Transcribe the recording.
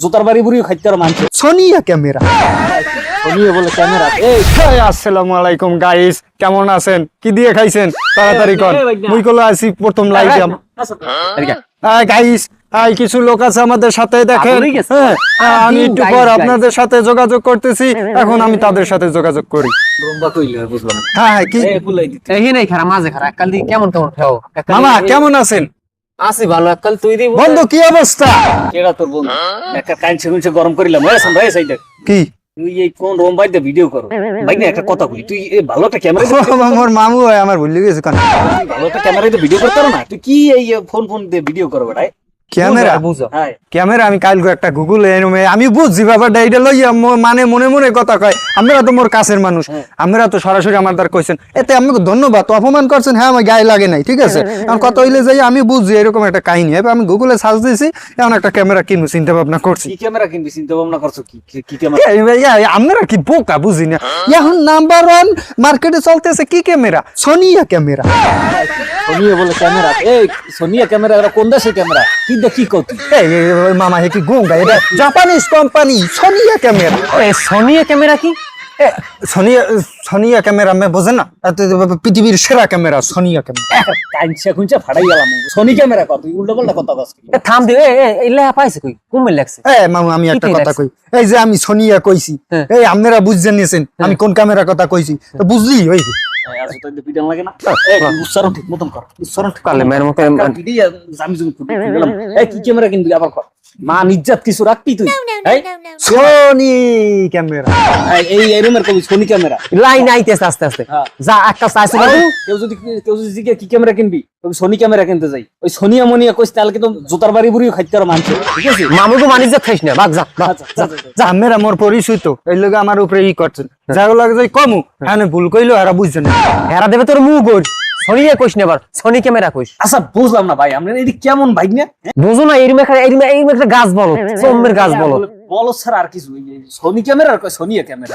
জুতার বাড়ি বুড়ি খাইতে আর মানছে। Sonia camera. শুনিয়ে বলে ক্যামেরা। এই হাই আসসালামু আলাইকুম গাইস কেমন আছেন? কি দিয়ে খাইছেন? তাড়াতাড়ি কর ভাইগনা। মুই কলো আছি প্রথম লাইভে গাইস আই কিছু লোক আছে আমাদের সাথে দেখেন। হয়ে। হ্যাঁ, হ্যাঁ, আমি একটু পর আপনাদের সাথে যোগাযোগ করতেছি। এখন আমি তাদের সাথে যোগাযোগ করি। বুঝলাম। হ্যাঁ হ্যাঁ কি? এই নাই খারা মাঝে খারা কাল কেমন কেমন মামা কেমন আছেন? আসি ভালো কাল তুই দি বন্ধু কি অবস্থা? কেডা তোর বন্ধু? একটা কাইনছে কুইনছে গরম করিলাম। এই সামনে সাইডে। কি? তুই এই কোন রুম বাইতে ভিডিও করো। ভাই না একটা কথা বলি। তুই এই ভালো একটা ক্যামেরা আমার মামু হয় আমার ভুলে গেছে কান। ভালো একটা ক্যামেরা দিয়ে ভিডিও করতে না? তুই কি এই ফোন ফোন দিয়ে ভিডিও করো বেটাই ক্যামেরা? বুঝো হ্যাঁ। ক্যামেরা আমি কালকে একটা গুগল আমি বুঝছি ব্যাপারটা এটা লইয়া মানে মনে মনে কথা কয়। আমরা তো মোর কাছের মানুষ। আমরা তো সরাসরি আমার দ্বার কইছেন এতে আমাকে ধন্যবাদ অপমান করছেন হ্যাঁ আমার গায়ে লাগে নাই ঠিক আছে? এখন কথা হইলে যাই আমি বুঝছি এরকম একটা কাহিনী। এবার আমি গুগলে সার্চ দিয়েছি এমন একটা ক্যামেরা কিনবো চিন্তা ভাবনা করছি। কি ক্যামেরা কিনবি চিন্তা ভাবনা করছ? কি কি- কি ক্যামেরা? এই আপনারা কি বোকা বুঝি না। এখন নাম্বার ওয়ান মার্কেটে চলতেছে কি ক্যামেরা? Sonia camera. সোনিয়া বলে ক্যামেরা। এই সোনিয়া ক্যামেরা এরা কোন দেশের ক্যামেরা? কি দে কি কত এই ওই মামা হে কি গুঙ্গা এটা জাপানিজ কোম্পানি সোনিয়া ক্যামেরা। এই সোনিয়া ক্যামেরা কি? এ, সোনিয়া সোনিয়া ক্যামেরা আমি বোঝেন না? পৃথিবীর সেরা ক্যামেরা সোনিয়া ক্যামেরা। কাইনছে কুইনছে ফাড়াই গেলাম। সোনি ক্যামেরা কত উল্টো পাল্টা কথা কস এ থাম দি এ এ এই লেহা পাইছে কই? কুমিল লাগছে? এ মামু আমি একটা কথা কই। এই যে আমি সোনিয়া কইছি হ্যাঁ। এই আপনারা বুঝছেন নিয়েছেন আমি কোন ক্যামেরা কথা কইছি। তো বুঝলি ওই আর তো পিটান লাগে না। এই তুই উচ্চারণ ঠিক মতন কর উচ্চারণ ঠিক কালে মেয়ের মুখে জামি জমি ফুটি এই কি ক্যামেরা কিনবি? আবার কর। মান ইজ্জত কিছু রাখবি তুই? Sony camera. এই- এই রুমের কবি সোনি ক্যামেরা। লাইন আইতেছে আস্তে আস্তে। হ্যাঁ। যা একটা চাইছে কেউ যদি কেউ যদি কি ক্যামেরা কিনবি? ওই সোনি ক্যামেরা কিনতে যাই। ওই সোনিয়া মনিয়া কইস তাহলে কিন্তু জুতার বাড়ি বুড়ি খাইতে আর মানছে। ঠিক আছে? মামুকে মানিজ খাইস না। বাগ যা আচ্ছা, যা। আপনারা মোর পরিচয় তো এই লোক আমার উপরে ই করছেন যা লাগে যাই কমু। হ্যাঁ। ভুল কইলো এরা বুঝছেন না। হেরা দেবে তোর মুখ গোল সোনিয়া কইস না এবার সোনি ক্যামেরা কইস। আচ্ছা বুঝলাম না ভাই আমরা এটি কেমন ভাই না বুঝো না এরম একটা এরম এরম একটা গাছ বলো সোমের গাছ বলো। বলো স্যার আর কিছু সনি সোনি ক্যামেরা আর কই সোনিয়া ক্যামেরা